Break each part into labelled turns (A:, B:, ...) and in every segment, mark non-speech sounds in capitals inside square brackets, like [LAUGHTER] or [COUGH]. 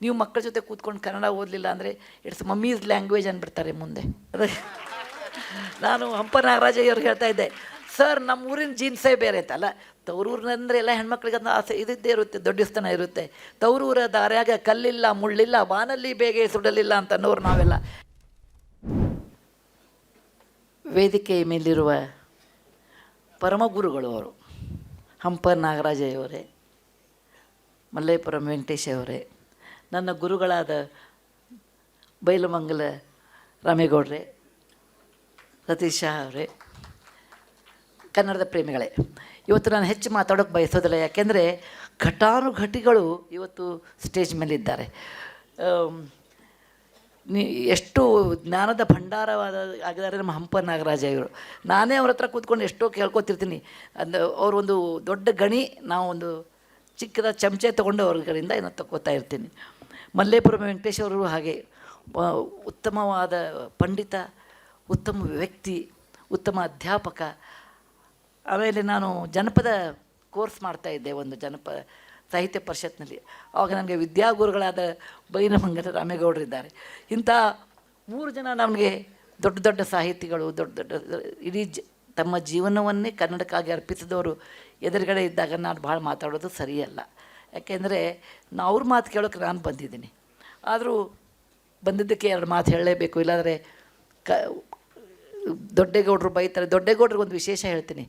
A: ನೀವು ಮಕ್ಕಳ ಜೊತೆ ಕೂತ್ಕೊಂಡು ಕನ್ನಡ ಓದಲಿಲ್ಲ ಅಂದರೆ ಇಟ್ಸ್ ಮಮ್ಮೀಸ್ ಲ್ಯಾಂಗ್ವೇಜ್ ಅಂದ್ಬಿಡ್ತಾರೆ ಮುಂದೆ. ಅದೇ [LAUGHS] ನಾನು ಹಂಪ ನಾಗರಾಜಯ್ಯವ್ರಿಗೆ ಹೇಳ್ತಾ ಇದ್ದೆ ಸರ್ ನಮ್ಮ ಊರಿನ ಜೀನ್ಸೇ ಬೇರೆ ಅಂತಲ್ಲ ತವರೂರಿನಂದ್ರೆ ಎಲ್ಲ ಹೆಣ್ಮಕ್ಳಿಗೆ ಅದನ್ನ ಆಸೆ ಇದ್ದೇ ಇರುತ್ತೆ, ದೊಡ್ಡಸ್ತನ ಇರುತ್ತೆ. ತವರೂರ ದಾರ್ಯಾಗ ಕಲ್ಲಿಲ್ಲ, ಮುಳ್ಳಿಲ್ಲ, ವಾನಲ್ಲಿ ಬೇಗೆ ಸುಡಲಿಲ್ಲ ಅಂತ ಅನ್ನೋರು ನಾವೆಲ್ಲ. ವೇದಿಕೆಯ ಮೇಲಿರುವ ಪರಮಗುರುಗಳು ಅವರು ಹಂಪ ನಾಗರಾಜಯ್ಯವರೇ, ಮಲ್ಲೇಪುರಂ ವೆಂಕಟೇಶ್ ಅವರೇ. ನನ್ನ ಗುರುಗಳಾದ ಬೈಲಮಂಗಲ ರಾಮೇಗೌಡ್ರೆ, ಸತೀಶ್ ಶಾ ಅವರೇ, ಕನ್ನಡದ ಪ್ರೇಮಿಗಳೇ. ಇವತ್ತು ನಾನು ಹೆಚ್ಚು ಮಾತಾಡೋಕ್ಕೆ ಬಯಸೋದಿಲ್ಲ, ಯಾಕೆಂದರೆ ಘಟಾನುಘಟಿಗಳು ಇವತ್ತು ಸ್ಟೇಜ್ ಮೇಲಿದ್ದಾರೆ. ನೀ, ಎಷ್ಟು ಜ್ಞಾನದ ಭಂಡಾರವಾದ ಆಗಿದ್ದಾರೆ ನಮ್ಮ ಹಂಪ ನಾಗರಾಜ ಇವರು. ನಾನೇ ಅವ್ರ ಹತ್ರ ಕೂತ್ಕೊಂಡು ಎಷ್ಟೋ ಕೇಳ್ಕೊತಿರ್ತೀನಿ. ಅದು ಅವರೊಂದು ದೊಡ್ಡ ಗಣಿ, ನಾವೊಂದು ಚಿಕ್ಕದ ಚಮಚೆ ತೊಗೊಂಡು ಅವ್ರ ಕಡೆಯಿಂದ ಏನೋ ತಗೋತಾ ಇರ್ತೀನಿ. ಮಲ್ಲೇಪುರಂ ವೆಂಕಟೇಶ್ ಅವರು ಹಾಗೆ ಉತ್ತಮವಾದ ಪಂಡಿತ, ಉತ್ತಮ ವ್ಯಕ್ತಿ, ಉತ್ತಮ ಅಧ್ಯಾಪಕ. ಆಮೇಲೆ ನಾನು ಜನಪದ ಕೋರ್ಸ್ ಮಾಡ್ತಾ ಇದ್ದೆ ಒಂದು ಜನಪದ ಸಾಹಿತ್ಯ ಪರಿಷತ್ನಲ್ಲಿ. ಆವಾಗ ನನಗೆ ವಿದ್ಯಾಗುರುಗಳಾದ ಬೈನಮಂಗಲ ರಾಮೇಗೌಡರು ಇದ್ದಾರೆ. ಇಂಥ ಮೂರು ಜನ ನಮಗೆ ದೊಡ್ಡ ದೊಡ್ಡ ಸಾಹಿತಿಗಳು, ದೊಡ್ಡ ದೊಡ್ಡ, ಇಡೀ ಜ, ತಮ್ಮ ಜೀವನವನ್ನೇ ಕನ್ನಡಕ್ಕಾಗಿ ಅರ್ಪಿಸಿದವರು ಎದುರುಗಡೆ ಇದ್ದಾಗ ನಾನು ಭಾಳ ಮಾತಾಡೋದು ಸರಿಯಲ್ಲ. ಯಾಕೆಂದರೆ ನಾ ಅವ್ರ ಮಾತು ಕೇಳೋಕೆ ನಾನು ಬಂದಿದ್ದೀನಿ. ಆದರೂ ಬಂದಿದ್ದಕ್ಕೆ ಎರಡು ಮಾತು ಹೇಳಲೇಬೇಕು, ಇಲ್ಲಾಂದರೆ ಕ, ದೊಡ್ಡೇಗೌಡರು ಬೈತಾರೆ. ದೊಡ್ಡೇಗೌಡ್ರಿಗೆ ಒಂದು ವಿಶೇಷ ಹೇಳ್ತೀನಿ.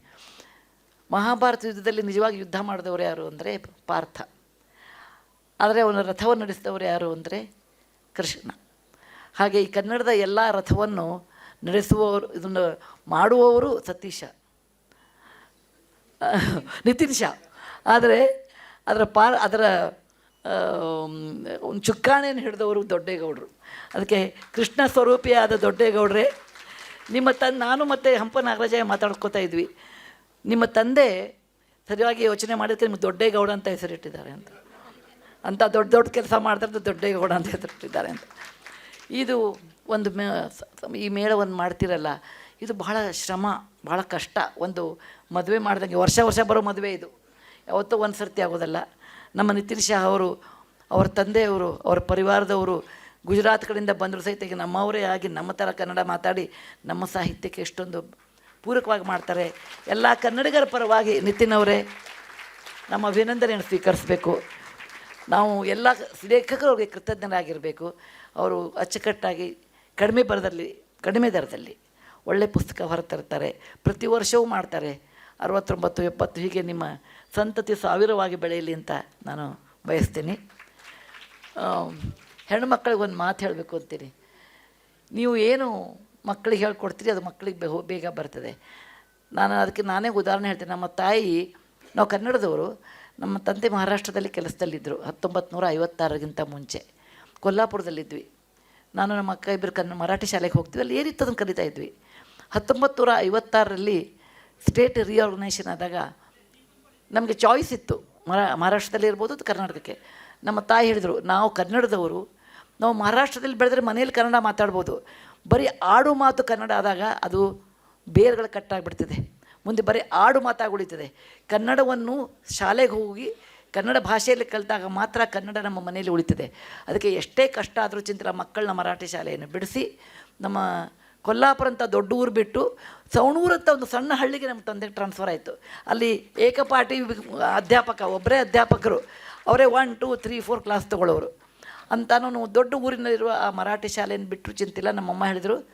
A: ಮಹಾಭಾರತ ಯುದ್ಧದಲ್ಲಿ ನಿಜವಾಗಿ ಯುದ್ಧ ಮಾಡಿದವರು ಯಾರು ಅಂದರೆ ಪಾರ್ಥ. ಆದರೆ ಅವನ ರಥವನ್ನು ನಡೆಸಿದವರು ಯಾರು ಅಂದರೆ ಕೃಷ್ಣ. ಹಾಗೆ ಈ ಕನ್ನಡದ ಎಲ್ಲ ರಥವನ್ನು ನಡೆಸುವವರು, ಇದನ್ನು ಮಾಡುವವರು ಸತೀಶ. ನಿತಿನ್ ಶಾ. ಆದರೆ ಅದರ ಪಾ ಅದರ ಒಂದು ಚುಕ್ಕಾಣಿಯನ್ನು ಹಿಡಿದವರು ದೊಡ್ಡೇಗೌಡರು. ಅದಕ್ಕೆ ಕೃಷ್ಣ ಸ್ವರೂಪಿಯಾದ ದೊಡ್ಡೇಗೌಡರೇ, ನಿಮ್ಮ ತನ್, ನಾನು ಮತ್ತು ಹಂಪ ನಾಗರಾಜ ಮಾತಾಡ್ಕೋತಾ ಇದ್ವಿ. ನಿಮ್ಮ ತಂದೆ ಸರಿಯಾಗಿ ಯೋಚನೆ ಮಾಡಿದ್ರೆ ನಿಮ್ಗೆ ದೊಡ್ಡೇಗೌಡ ಅಂತ ಹೆಸರಿಟ್ಟಿದ್ದಾರೆ ಅಂತ. ಅಂತ ದೊಡ್ಡ ದೊಡ್ಡ ಕೆಲಸ ಮಾಡ್ತಾರೆ ದೊಡ್ಡೇಗೌಡ ಅಂತ ಹೆಸರಿಟ್ಟಿದ್ದಾರೆ ಅಂತ. ಇದು ಒಂದು ಮೇ, ಈ ಮೇಳವನ್ನು ಮಾಡ್ತಿರಲ್ಲ, ಇದು ಬಹಳ ಶ್ರಮ ಭಾಳ ಕಷ್ಟ. ಒಂದು ಮದುವೆ ಮಾಡ್ದಂಗೆ ವರ್ಷ ವರ್ಷ ಬರೋ ಮದುವೆ ಇದು. ಯಾವತ್ತೋ ಒಂದು ಸರ್ತಿ ಆಗೋದಲ್ಲ. ನಮ್ಮ ನಿತಿನ್ ಶಾ ಅವರು, ಅವ್ರ ತಂದೆಯವರು, ಅವ್ರ ಪರಿವಾರದವರು ಗುಜರಾತ್ ಕಡೆಯಿಂದ ಬಂದರೂ ಸಹಿತ ಈಗ ನಮ್ಮವರೇ ಆಗಿ ನಮ್ಮ ಥರ ಕನ್ನಡ ಮಾತಾಡಿ ನಮ್ಮ ಸಾಹಿತ್ಯಕ್ಕೆ ಎಷ್ಟೊಂದು ಪೂರಕವಾಗಿ ಮಾಡ್ತಾರೆ. ಎಲ್ಲ ಕನ್ನಡಿಗರ ಪರವಾಗಿ ನಿತಿನ್ ಅವರೇ, ನಮ್ಮ ಅಭಿನಂದನೆಯನ್ನು ಸ್ವೀಕರಿಸಬೇಕು. ನಾವು ಎಲ್ಲ ಲೇಖಕರು ಅವರಿಗೆ ಕೃತಜ್ಞರಾಗಿರಬೇಕು. ಅವರು ಅಚ್ಚುಕಟ್ಟಾಗಿ ಕಡಿಮೆ ಬರದಲ್ಲಿ, ಕಡಿಮೆ ದರದಲ್ಲಿ ಒಳ್ಳೆ ಪುಸ್ತಕ ಹೊರತರ್ತಾರೆ. ಪ್ರತಿ ವರ್ಷವೂ ಮಾಡ್ತಾರೆ. ಅರವತ್ತೊಂಬತ್ತು, ಎಪ್ಪತ್ತು ಹೀಗೆ ನಿಮ್ಮ ಸಂತತಿ ಸಾವಿರವಾಗಿ ಬೆಳೆಯಲಿ ಅಂತ ನಾನು ಬಯಸ್ತೀನಿ. ಹೆಣ್ಣುಮಕ್ಕಳಿಗೆ ಒಂದು ಮಾತು ಹೇಳಬೇಕು ಅಂತೀನಿ. ನೀವು ಏನು ಮಕ್ಕಳಿಗೆ ಹೇಳ್ಕೊಡ್ತೀರಿ, ಅದು ಮಕ್ಕಳಿಗೆ ಬೇಗ ಬರ್ತದೆ. ನಾನು ಅದಕ್ಕೆ ನಾನೇ ಉದಾಹರಣೆ ಹೇಳ್ತೀನಿ. ನಮ್ಮ ತಾಯಿ, ನಾವು ಕನ್ನಡದವರು, ನಮ್ಮ ತಂದೆ ಮಹಾರಾಷ್ಟ್ರದಲ್ಲಿ ಕೆಲಸದಲ್ಲಿದ್ದರು ಹತ್ತೊಂಬತ್ತು ನೂರ ಐವತ್ತಾರಗಿಂತ ಮುಂಚೆ. ಕೊಲ್ಲಾಪುರದಲ್ಲಿದ್ವಿ. ನಾನು ನಮ್ಮ ಅಕ್ಕ ಇಬ್ಬರು ಕನ್ನ ಮರಾಠಿ ಶಾಲೆಗೆ ಹೋಗ್ತೀವಿ ಅಲ್ಲಿ ಏನಿತ್ತು ಅದನ್ನು ಕಲಿತಾ ಇದ್ವಿ. ಹತ್ತೊಂಬತ್ತು ನೂರ ಐವತ್ತಾರರಲ್ಲಿ ಸ್ಟೇಟ್ ರಿಆರ್ಗನೈಸೇಷನ್ ಆದಾಗ ನಮಗೆ ಚಾಯ್ಸ್ ಇತ್ತು. ಮರಾ ಮಹಾರಾಷ್ಟ್ರದಲ್ಲಿ ಇರ್ಬೋದು ಅಥವಾ ಕರ್ನಾಟಕಕ್ಕೆ. ನಮ್ಮ ತಾಯಿ ಹೇಳಿದರು, ನಾವು ಕನ್ನಡದವರು, ನಾವು ಮಹಾರಾಷ್ಟ್ರದಲ್ಲಿ ಬೆಳೆದ್ರೆ ಮನೆಯಲ್ಲಿ ಕನ್ನಡ ಮಾತಾಡ್ಬೋದು. ಬರೀ ಆಡು ಮಾತು ಕನ್ನಡ ಆದಾಗ ಅದು ಬೇರ್ಗಳು ಕಟ್ಟಾಗ್ಬಿಡ್ತದೆ. ಮುಂದೆ ಬರೀ ಆಡು ಮಾತಾಗಿ ಉಳಿತದೆ. ಕನ್ನಡವನ್ನು ಶಾಲೆಗೆ ಹೋಗಿ ಕನ್ನಡ ಭಾಷೆಯಲ್ಲಿ ಕಲಿತಾಗ ಮಾತ್ರ ಕನ್ನಡ ನಮ್ಮ ಮನೆಯಲ್ಲಿ ಉಳಿತದೆ. ಅದಕ್ಕೆ ಎಷ್ಟೇ ಕಷ್ಟ ಆದರೂ ಚಿಂತಿಲ್ಲ ಮಕ್ಕಳನ್ನ ಮರಾಠಿ ಶಾಲೆಯನ್ನು ಬಿಡಿಸಿ ನಮ್ಮ ಕೊಲ್ಲಾಪುರ ಅಂತ ದೊಡ್ಡ ಊರು ಬಿಟ್ಟು ಸವಣೂರು ಒಂದು ಸಣ್ಣ ಹಳ್ಳಿಗೆ ನಮ್ಮ ತಂದೆಗೆ ಟ್ರಾನ್ಸ್ಫರ್ ಆಯಿತು. ಅಲ್ಲಿ ಏಕಪಾಠಿ ಅಧ್ಯಾಪಕ ಒಬ್ಬರೇ ಅಧ್ಯಾಪಕರು. ಅವರೇ one two three four class ತೊಗೊಳ್ಳೋರು ಅಂತ ದೊಡ್ಡ ಊರಿನಲ್ಲಿರುವ ಆ ಮರಾಠಿ ಶಾಲೆಯನ್ನು ಬಿಟ್ಟರು ಚಿಂತಿಲ್ಲ. ನಮ್ಮಮ್ಮ ಹೇಳಿದರು,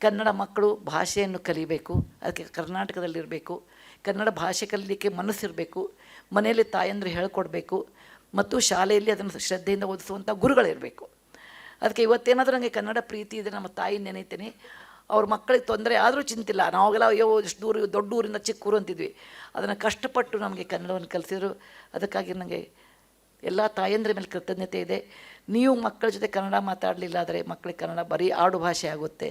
A: ಕನ್ನಡ ಮಕ್ಕಳು ಭಾಷೆಯನ್ನು ಕಲಿಬೇಕು. ಅದಕ್ಕೆ ಕರ್ನಾಟಕದಲ್ಲಿರಬೇಕು ಕನ್ನಡ ಭಾಷೆ ಕಲೀಲಿಕ್ಕೆ ಮನಸ್ಸಿರಬೇಕು. ಮನೆಯಲ್ಲಿ ತಾಯಂದ್ರೆ ಹೇಳ್ಕೊಡ್ಬೇಕು. ಮತ್ತು ಶಾಲೆಯಲ್ಲಿ ಅದನ್ನು ಶ್ರದ್ಧೆಯಿಂದ ಓದಿಸುವಂಥ ಗುರುಗಳಿರಬೇಕು. ಅದಕ್ಕೆ ಇವತ್ತೇನಾದರೂ ನನಗೆ ಕನ್ನಡ ಪ್ರೀತಿ ಇದೆ ನಮ್ಮ ತಾಯಿ ನೆನೈತೀನಿ. ಅವ್ರ ಮಕ್ಕಳಿಗೆ ತೊಂದರೆ ಆದರೂ ಚಿಂತಿಲ್ಲ. ನಾವೆಲ್ಲ ಅಯ್ಯೋ, ಇಷ್ಟು ದೂರ, ದೊಡ್ಡ ಊರಿಂದ ಚಿಕ್ಕ ಊರು ಅಂತಿದ್ವಿ. ಅದನ್ನು ಕಷ್ಟಪಟ್ಟು ನಮಗೆ ಕನ್ನಡವನ್ನು ಕಲಿಸಿದ್ರು. ಅದಕ್ಕಾಗಿ ನನಗೆ ಎಲ್ಲ ತಾಯಂದ್ರ ಮೇಲೆ ಕೃತಜ್ಞತೆ ಇದೆ. ನೀವು ಮಕ್ಕಳ ಜೊತೆ ಕನ್ನಡ ಮಾತಾಡಲಿಲ್ಲ ಆದರೆ ಮಕ್ಕಳಿಗೆ ಕನ್ನಡ ಬರೀ ಆಡು ಭಾಷೆ ಆಗುತ್ತೆ.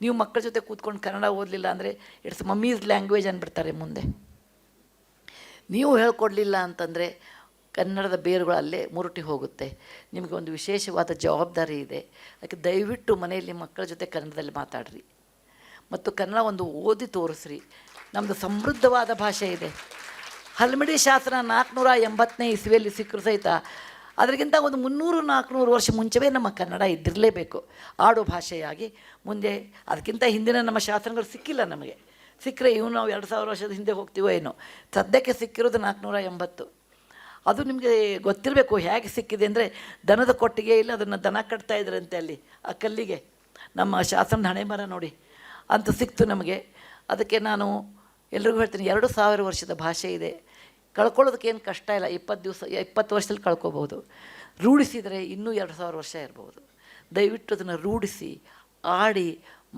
A: ನೀವು ಮಕ್ಕಳ ಜೊತೆ ಕೂತ್ಕೊಂಡು ಕನ್ನಡ ಓದಲಿಲ್ಲ ಅಂದರೆ ಇಟ್ಸ್ ಮಮ್ಮೀಸ್ ಲ್ಯಾಂಗ್ವೇಜ್ ಅಂದ್ಬಿಡ್ತಾರೆ ಮುಂದೆ. ನೀವು ಹೇಳ್ಕೊಡ್ಲಿಲ್ಲ ಅಂತಂದರೆ ಕನ್ನಡದ ಬೇರುಗಳು ಅಲ್ಲೇ ಮುರುಟಿ ಹೋಗುತ್ತೆ. ನಿಮಗೆ ಒಂದು ವಿಶೇಷವಾದ ಜವಾಬ್ದಾರಿ ಇದೆ. ಅದಕ್ಕೆ ದಯವಿಟ್ಟು ಮನೆಯಲ್ಲಿ ಮಕ್ಕಳ ಜೊತೆ ಕನ್ನಡದಲ್ಲಿ ಮಾತಾಡ್ರಿ. ಮತ್ತು ಕನ್ನಡ ಒಂದು ಓದಿ ತೋರಿಸ್ರಿ. ನಮ್ಮದು ಸಮೃದ್ಧವಾದ ಭಾಷೆ ಇದೆ. ಹಲ್ಮಿಡಿ ಶಾಸ್ತ್ರ ನಾಲ್ಕುನೂರ ಎಂಬತ್ತನೇ ಇಸ್ವಿಯಲ್ಲಿ ಸಿಕ್ಕರು ಸಹಿತ ಅದಕ್ಕಿಂತ ಒಂದು ಮುನ್ನೂರು ನಾಲ್ಕುನೂರು ವರ್ಷ ಮುಂಚೆವೇ ನಮ್ಮ ಕನ್ನಡ ಇದ್ದಿರಲೇಬೇಕು. ಆಡು ಭಾಷೆಯಾಗಿ ಮುಂದೆ ಅದಕ್ಕಿಂತ ಹಿಂದಿನ ನಮ್ಮ ಶಾಸ್ತ್ರಗಳು ಸಿಕ್ಕಿಲ್ಲ ನಮಗೆ. ಸಿಕ್ಕರೆ ಇವು ನಾವು ಎರಡು ಸಾವಿರ ವರ್ಷದ ಹಿಂದೆ ಹೋಗ್ತೀವೋ ಏನೋ. ಸದ್ಯಕ್ಕೆ ಸಿಕ್ಕಿರೋದು ನಾಲ್ಕುನೂರ ಎಂಬತ್ತು. ಅದು ನಿಮಗೆ ಗೊತ್ತಿರಬೇಕು ಹೇಗೆ ಸಿಕ್ಕಿದೆ ಅಂದರೆ ದನದ ಕೊಟ್ಟಿಗೆ ಇಲ್ಲ, ಅದನ್ನು ದನ ಕಟ್ತಾ ಇದ್ರಂತೆ ಅಲ್ಲಿ, ಆ ಕಲ್ಲಿಗೆ. ನಮ್ಮ ಶಾಸನದ ಹಣೆ ಮರ ನೋಡಿ, ಅಂತ ಸಿಕ್ತು ನಮಗೆ. ಅದಕ್ಕೆ ನಾನು ಎಲ್ರಿಗೂ ಹೇಳ್ತೀನಿ, ಎರಡು ಸಾವಿರ ವರ್ಷದ ಭಾಷೆ ಇದೆ. ಕಳ್ಕೊಳ್ಳೋದಕ್ಕೇನು ಕಷ್ಟ ಇಲ್ಲ, ಇಪ್ಪತ್ತು ದಿವಸ, ಇಪ್ಪತ್ತು ವರ್ಷದಲ್ಲಿ ಕಳ್ಕೊಬೋದು. ರೂಢಿಸಿದರೆ ಇನ್ನೂ ಎರಡು ಸಾವಿರ ವರ್ಷ ಇರ್ಬೋದು. ದಯವಿಟ್ಟು ಅದನ್ನು ರೂಢಿಸಿ, ಆಡಿ,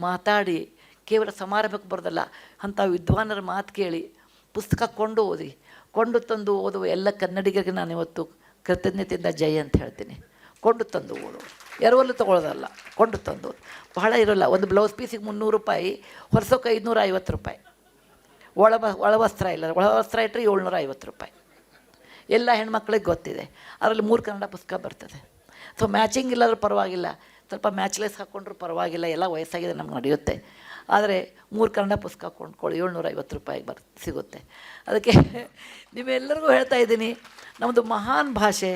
A: ಮಾತಾಡಿ. ಕೇವಲ ಸಮಾರಂಭಕ್ಕೆ ಬರೋದಲ್ಲ, ಅಂಥ ವಿದ್ವಾನರ ಮಾತು ಕೇಳಿ, ಪುಸ್ತಕ ಕೊಂಡು ಓದಿ. ಕೊಂಡು ತಂದು ಓದುವ ಎಲ್ಲ ಕನ್ನಡಿಗರಿಗೆ ನಾನು ಇವತ್ತು ಕೃತಜ್ಞತೆಯಿಂದ ಜಯ ಅಂತ ಹೇಳ್ತೀನಿ. ಕೊಂಡು ತಂದು ಓದು. ಎರವಲ್ಲೂ ತೊಗೊಳ್ಳೋದಲ್ಲ ಕೊಂಡು ತಂದು ಬಹಳ ಇರೋಲ್ಲ, ಒಂದು ಬ್ಲೌಸ್ ಪೀಸಿಗೆ ಮುನ್ನೂರು ರೂಪಾಯಿ, ಹೊರಸೋಕೆ ಐದುನೂರ ಐವತ್ತು ರೂಪಾಯಿ. ಒಳ ಒಳ ವಸ್ತ್ರ ಇಲ್ಲ, ಒಳ ವಸ್ತ್ರ ಇಟ್ಟರೆ ಏಳ್ನೂರ ಐವತ್ತು ರೂಪಾಯಿ. ಎಲ್ಲ ಹೆಣ್ಮಕ್ಳಿಗೆ ಗೊತ್ತಿದೆ. ಅದರಲ್ಲಿ ಮೂರು ಕನ್ನಡ ಪುಸ್ತಕ ಬರ್ತದೆ. ಸೊ ಮ್ಯಾಚಿಂಗ್ ಇಲ್ಲಾದ್ರೂ ಪರವಾಗಿಲ್ಲ. ಸ್ವಲ್ಪ ಮ್ಯಾಚ್ಲೆಸ್ ಹಾಕ್ಕೊಂಡ್ರೂ ಪರವಾಗಿಲ್ಲ, ಎಲ್ಲ ವಯಸ್ಸಾಗಿದೆ, ನಮ್ಗೆ ನಡೆಯುತ್ತೆ. ಆದರೆ ಮೂರು ಕನ್ನಡ ಪುಸ್ತಕ ಕೊಂಡ್ಕೊಳ್ಳಿ ಏಳ್ನೂರ ಐವತ್ತು ರೂಪಾಯಿಗೆ ಬರ್, ಸಿಗುತ್ತೆ. ಅದಕ್ಕೆ ನಿಮ್ಮೆಲ್ಲರಿಗೂ ಹೇಳ್ತಾ ಇದ್ದೀನಿ ನಮ್ಮದು ಮಹಾನ್ ಭಾಷೆ,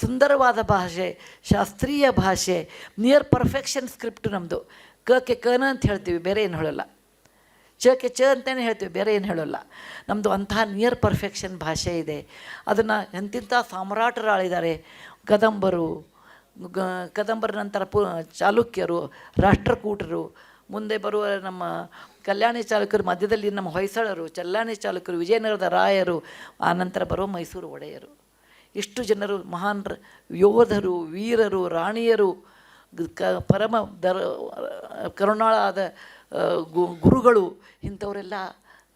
A: ಸುಂದರವಾದ ಭಾಷೆ, ಶಾಸ್ತ್ರೀಯ ಭಾಷೆ ನಿಯರ್ ಪರ್ಫೆಕ್ಷನ್ ಸ್ಕ್ರಿಪ್ಟ್ ನಮ್ಮದು ಕ ಕೆ ಕನ ಅಂತ ಹೇಳ್ತೀವಿ, ಬೇರೆ ಏನು ಹೇಳೋಲ್ಲ. ಕೆ ಚ ಅಂತಲೇ ಹೇಳ್ತೀವಿ, ಬೇರೆ ಏನು ಹೇಳೋಲ್ಲ. ನಮ್ಮದು ಅಂತಹ ನಿಯರ್ ಪರ್ಫೆಕ್ಷನ್ ಭಾಷೆ ಇದೆ. ಅದನ್ನು ಎಂತಿಂಥ ಸಾಮ್ರಾಟರು ಆಳಿದ್ದಾರೆ ಕದಂಬರು ಕದಂಬರ ನಂತರ ಪು, ಚಾಲುಕ್ಯರು, ರಾಷ್ಟ್ರಕೂಟರು ಮುಂದೆ ಬರುವ ನಮ್ಮ ಕಲ್ಯಾಣಿ ಚಾಲುಕ್ಯರು ಮಧ್ಯದಲ್ಲಿ ನಮ್ಮ ಹೊಯ್ಸಳರು, ಚಲ್ಲಾಣಿ ಚಾಲುಕ್ಯರು ವಿಜಯನಗರದ ರಾಯರು ಆನಂತರ ಬರುವ ಮೈಸೂರು ಒಡೆಯರು. ಇಷ್ಟು ಜನರು ಮಹಾನ್ ಯೋಧರು, ವೀರರು, ರಾಣಿಯರು, ಕ, ಪರಮ ದರ, ಕರುಣಾಳಾದ ಗುರುಗಳು, ಇಂಥವರೆಲ್ಲ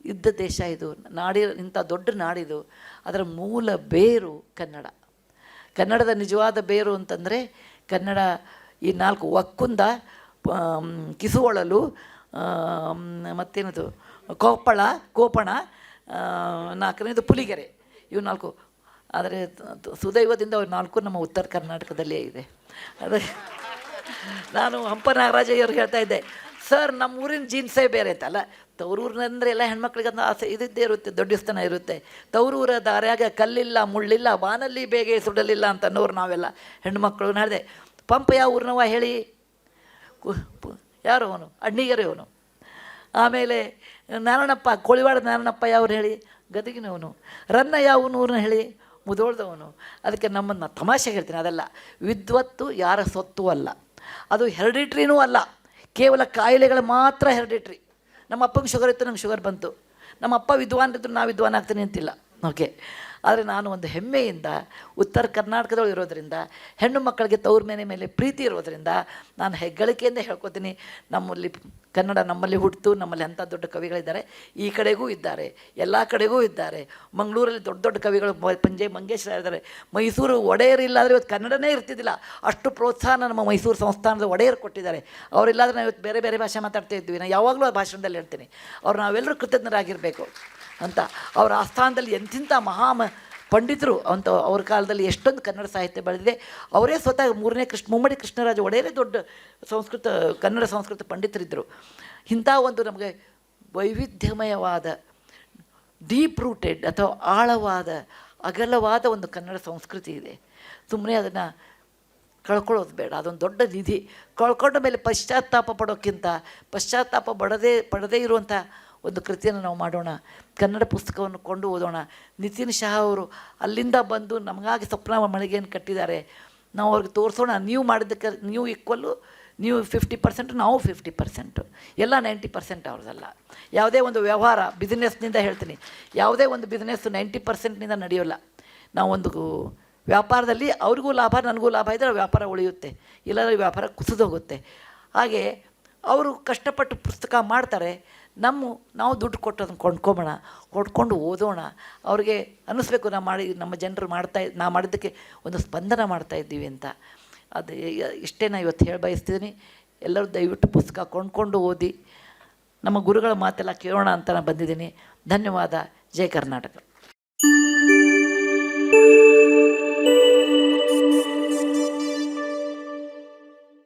A: ಇದ್ದ ದೇಶ ಇದು. ನಾಡಿ, ಇಂಥ ದೊಡ್ಡ ನಾಡಿದು. ಅದರ ಮೂಲ ಬೇರು ಕನ್ನಡ. ಕನ್ನಡದ ನಿಜವಾದ ಬೇರು ಅಂತಂದರೆ ಕನ್ನಡ ಈ ನಾಲ್ಕು ಒಕ್ಕುಂದ ಕಿಸುವಳಲು ಮತ್ತೇನದು? ಕೊಪ್ಪಳ ಕೋಪಣ ನಾಲ್ಕನೇದು ಪುಲಿಗೆರೆ. ಇವು ನಾಲ್ಕು. ಆದರೆ ಸುದೈವದಿಂದ ಅವು ನಾಲ್ಕು ನಮ್ಮ ಉತ್ತರ ಕರ್ನಾಟಕದಲ್ಲೇ ಇದೆ. ಅದೇ. ನಾನು ಹಂಪ ನಾಗರಾಜಯ್ಯವ್ರಿಗೆ ಹೇಳ್ತಾ ಇದ್ದೆ, ಸರ್, ನಮ್ಮ ಊರಿನ ಜೀನ್ಸೇ ಬೇರೆ ಅಂತಲ್ಲ ತವರೂರಿನಂದ್ರೆ ಎಲ್ಲ ಹೆಣ್ಮಕ್ಳಿಗೆ ಅಂತ ಆಸೆ ಇದ್ದೇ ಇರುತ್ತೆ, ದೊಡ್ಡಸ್ತನ ಇರುತ್ತೆ. ತವರೂರ ದಾರ್ಯಾಗ ಕಲ್ಲಿಲ್ಲ, ಮುಳ್ಳಿಲ್ಲ ಬಾನಲ್ಲಿ ಬೇಗೆ ಸುಡಲಿಲ್ಲ ಅಂತ ಅನ್ನೋರು ನಾವೆಲ್ಲ ಹೆಣ್ಮಕ್ಳು ನಡೆದೆ ಪಂಪ ಯಾವ ಊರಿನವ ಹೇಳಿ? ಯಾರು ಅವನು? ಅಣ್ಣಿಗರೇ ಅವನು. ಆಮೇಲೆ ನಾರಾಯಣಪ್ಪ ಕೋಳಿವಾಡ ನಾರಾಯಣಪ್ಪ ಯಾವ್ರು ಹೇಳಿ? ಗದಗಿನವನು. ರನ್ನ ಯಾವನು ಹೇಳಿ? ಮುದೋಳ್ದವನು. ಅದಕ್ಕೆ ನಮ್ಮನ್ನು ತಮಾಷೆ ಹೇಳ್ತೀನಿ, ಅದೆಲ್ಲ. ವಿದ್ವತ್ತು ಯಾರ ಸೊತ್ತು ಅಲ್ಲ. ಅದು ಹೆರಿಡಿಟ್ರಿನೂ ಅಲ್ಲ. ಕೇವಲ ಕಾಯಿಲೆಗಳು ಮಾತ್ರ ಹೆರಿಡಿಟ್ರಿ. ನಮ್ಮ ಅಪ್ಪಂಗೆ ಶುಗರ್ ಇತ್ತು ನಂಗೆ ಶುಗರ್ ಬಂತು. ನಮ್ಮ ಅಪ್ಪ ವಿದ್ವಾನ್ ಇದ್ದರು ನಾವು ವಿದ್ವಾನ್ ಆಗ್ತೀನಿ ಅಂತಿಲ್ಲ. ಓಕೆ ಆದರೆ ನಾನು ಒಂದು ಹೆಮ್ಮೆಯಿಂದ ಉತ್ತರ ಕರ್ನಾಟಕದೊಳಗೆ ಇರೋದರಿಂದ, ಹೆಣ್ಣು ಮಕ್ಕಳಿಗೆ ತವ್ರ ಮನೆ ಮೇಲೆ ಪ್ರೀತಿ ಇರೋದರಿಂದ ನಾನು ಹೆಗ್ಗಳಿಕೆಯಿಂದ ಹೇಳ್ಕೊತೀನಿ. ನಮ್ಮಲ್ಲಿ ಕನ್ನಡ ನಮ್ಮಲ್ಲಿ ಹುಟ್ಟಿತು ನಮ್ಮಲ್ಲಿ ಅಂಥ ದೊಡ್ಡ ಕವಿಗಳಿದ್ದಾರೆ. ಈ ಕಡೆಗೂ ಇದ್ದಾರೆ, ಎಲ್ಲ ಕಡೆಗೂ ಇದ್ದಾರೆ. ಮಂಗಳೂರಲ್ಲಿ ದೊಡ್ಡ ದೊಡ್ಡ ಕವಿಗಳು ಪಂಜೆ ಮಂಗೇಶ್ ಇದ್ದಾರೆ. ಮೈಸೂರು ಒಡೆಯರ್ ಇಲ್ಲಾದರೆ ಇವತ್ತು ಕನ್ನಡನೇ ಇರ್ತಿದ್ದಿಲ್ಲ. ಅಷ್ಟು ಪ್ರೋತ್ಸಾಹ ನಮ್ಮ ಮೈಸೂರು ಸಂಸ್ಥಾನದ ಒಡೆಯರು ಕೊಟ್ಟಿದ್ದಾರೆ. ಅವರಿಲ್ಲಾದ್ರೆ ನಾವು ಇವತ್ತು ಬೇರೆ ಬೇರೆ ಭಾಷೆ ಮಾತಾಡ್ತಾ ಇದ್ವಿ. ನಾನು ಯಾವಾಗಲೂ ಆ ಭಾಷಣದಲ್ಲಿ ಹೇಳ್ತೀನಿ. ಅವ್ರು ನಾವೆಲ್ಲರೂ ಕೃತಜ್ಞರಾಗಿರಬೇಕು. ಅಂತ. ಅವರ ಆಸ್ಥಾನದಲ್ಲಿ ಎಂತಿಂಥ ಮಹಾ ಪಂಡಿತರು ಅಂತ ಅವ್ರ ಕಾಲದಲ್ಲಿ ಎಷ್ಟೊಂದು ಕನ್ನಡ ಸಾಹಿತ್ಯ ಬೆಳೆದಿದೆ. ಅವರೇ ಸ್ವತಃ ಮೂರನೇ ಕೃಷ್ಣ, ಮುಮ್ಮಡಿ ಕೃಷ್ಣರಾಜ ಒಡೆಯರೇ ದೊಡ್ಡ ಸಂಸ್ಕೃತ, ಕನ್ನಡ ಸಂಸ್ಕೃತ ಪಂಡಿತರಿದ್ದರು. ಇಂಥ ಒಂದು ನಮಗೆ ವೈವಿಧ್ಯಮಯವಾದ ಡೀಪ್ ರೂಟೆಡ್ ಅಥವಾ ಆಳವಾದ, ಅಗಲವಾದ ಒಂದು ಕನ್ನಡ ಸಂಸ್ಕೃತಿ ಇದೆ. ಸುಮ್ಮನೆ ಅದನ್ನು ಕಳ್ಕೊಳ್ಳೋದು ಬೇಡ. ಅದೊಂದು ದೊಡ್ಡ ನಿಧಿ. ಕಳ್ಕೊಂಡ ಮೇಲೆ ಪಶ್ಚಾತ್ತಾಪ ಪಡೋಕ್ಕಿಂತ, ಪಶ್ಚಾತ್ತಾಪ ಪಡದೇ ಪಡದೇ ಇರುವಂಥ ಒಂದು ಕೃತಿಯನ್ನು ನಾವು ಮಾಡೋಣ. ಕನ್ನಡ ಪುಸ್ತಕವನ್ನು ಕೊಂಡು ಓದೋಣ. ನಿತಿನ್ ಶಾ ಅವರು ಅಲ್ಲಿಂದ ಬಂದು ನಮಗಾಗಿ ಸ್ವಪ್ನ ಮಳಿಗೆಯನ್ನು ಕಟ್ಟಿದ್ದಾರೆ. ನಾವು ಅವ್ರಿಗೆ ತೋರಿಸೋಣ, ನೀವು ಮಾಡಿದ್ದಕ್ಕೆ ನೀವು ಈಕ್ವಲ್ಲು ನೀವು ಫಿಫ್ಟಿ ಪರ್ಸೆಂಟ್ ನಾವು ಫಿಫ್ಟಿ ಪರ್ಸೆಂಟು ಎಲ್ಲ ನೈಂಟಿ ಪರ್ಸೆಂಟ್ ಅವ್ರದ್ದಲ್ಲ. ಯಾವುದೇ ಒಂದು ವ್ಯವಹಾರ ಬಿಸ್ನೆಸ್ನಿಂದ ಹೇಳ್ತೀನಿ. ಯಾವುದೇ ಒಂದು ಬಿಸ್ನೆಸ್ಸು ನೈಂಟಿ ಪರ್ಸೆಂಟ್ನಿಂದ ನಡೆಯೋಲ್ಲ. ನಾವೊಂದು ವ್ಯಾಪಾರದಲ್ಲಿ ಅವ್ರಿಗೂ ಲಾಭ, ನನಗೂ ಲಾಭ ಇದ್ದರೆ ವ್ಯಾಪಾರ ಉಳಿಯುತ್ತೆ. ಇಲ್ಲಾಂದರೆ ವ್ಯಾಪಾರ ಕುಸಿದೋಗುತ್ತೆ ಹಾಗೆ ಅವರು ಕಷ್ಟಪಟ್ಟು ಪುಸ್ತಕ ಮಾಡ್ತಾರೆ. ನಮ್ಮ, ನಾವು ದುಡ್ಡು ಕೊಟ್ಟು ಅದನ್ನು ಕೊಂಡ್ಕೊಬೋಣ, ಕೊಡ್ಕೊಂಡು ಓದೋಣ. ಅವ್ರಿಗೆ ಅನ್ನಿಸ್ಬೇಕು ನಾವು ಮಾಡಿ, ನಮ್ಮ ಜನರು ಮಾಡ್ತಾ ನಾವು ಮಾಡಿದ್ದಕ್ಕೆ ಒಂದು ಸ್ಪಂದನ ಮಾಡ್ತಾ ಇದ್ದೀವಿ ಅಂತ. ಅದು ಇಷ್ಟೇ ನಾನು ಇವತ್ತು ಹೇಳಿ ಬಯಸ್ತಿದ್ದೀನಿ ಎಲ್ಲರೂ ದಯವಿಟ್ಟು ಪುಸ್ತಕ ಕೊಂಡ್ಕೊಂಡು ಓದಿ. ನಮ್ಮ ಗುರುಗಳ ಮಾತೆಲ್ಲ ಕೇಳೋಣ ಅಂತ ನಾನು ಬಂದಿದ್ದೀನಿ. ಧನ್ಯವಾದ. ಜಯ ಕರ್ನಾಟಕ.